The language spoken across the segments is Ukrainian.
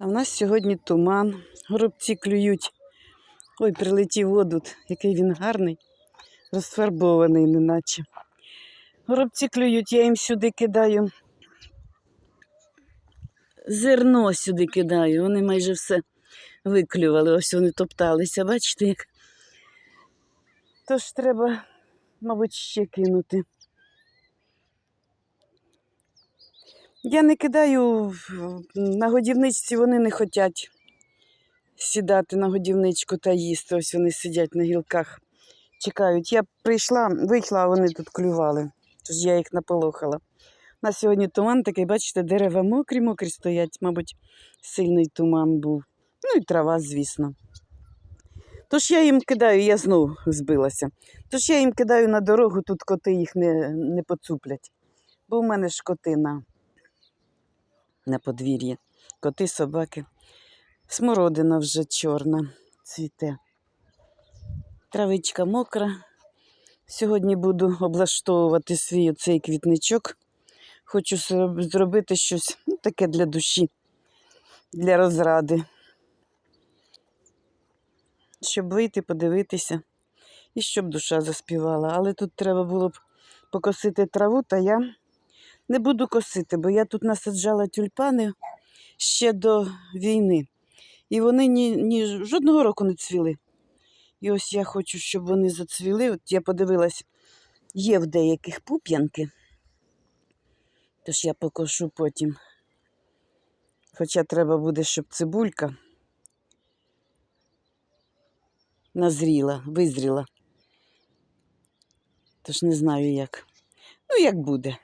А в нас сьогодні туман, горобці клюють. Ой, прилетів одут, який він гарний, розфарбований, неначе. Горобці клюють, я їм сюди кидаю. Зерно сюди кидаю, вони майже все виклювали. Ось вони топталися, бачите, як. Тож треба, мабуть, ще кинути. Я не кидаю на годівничці, вони не хочуть сідати на годівничку та їсти. Ось вони сидять на гілках, чекають. Я прийшла, вийшла, а вони тут клювали. Тож я їх наполохала. У нас сьогодні туман такий, бачите, дерева мокрі, мокрі стоять, мабуть, сильний туман був. Ну і трава, звісно. Тож я їм кидаю, я знову збилася. Тож я їм кидаю на дорогу, тут коти їх не, не поцуплять. Бо в мене ж коти на, подвір'ї. Коти, собаки. Смородина вже чорна цвіте. Травичка мокра. Сьогодні буду облаштовувати свій оцей квітничок. Хочу зробити щось ну, таке для душі, для розради. Щоб вийти, подивитися і щоб душа заспівала. Але тут треба було б покосити траву, та я не буду косити, бо я тут насаджала тюльпани ще до війни. І вони ні, ні, жодного року не цвіли. І ось я хочу, щоб вони зацвіли. От я подивилась, є в деяких пуп'янки. Тож я покошу потім. Хоча треба буде, щоб цибулька назріла, визріла. Тож не знаю як. Ну, як буде.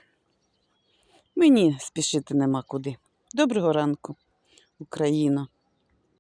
Мені спішити нема куди. Доброго ранку, Україно.